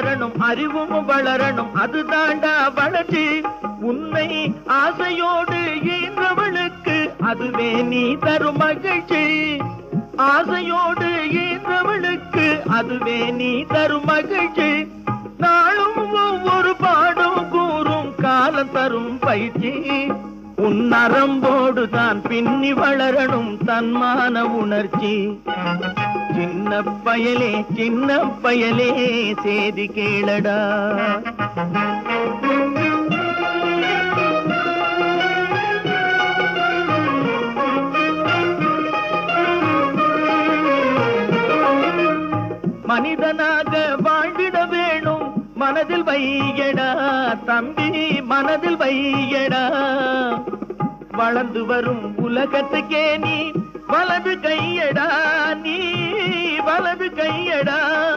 வளரணும் அறிவும் வளரணும் அது தாண்டா வளர்ச்சி. உன்னை ஆசையோடு ஈன்றவளுக்கு அதுவே நீ தரும் மகிழ்ச்சி. ஆசையோடு ஈன்றவளுக்கு அதுவே நீ தரும் மகிழ்ச்சி. நாளும் ஒவ்வொரு பாடும் கூறும் காலம் தரும் பயிற்சி. உன் நரம்போடு தான் பின்னி வளரணும் தன்மான உணர்ச்சி. சின்ன பயலே சின்ன பயலே சேதி கேளடா. மனிதனாக வாழ்ந்திட வேணும் மனதில் வையடா. தம்பி மனதில் வையடா. வளர்ந்து வரும் உலகத்துக்கே நீ. வலது கையடா நீ வலது கையடா.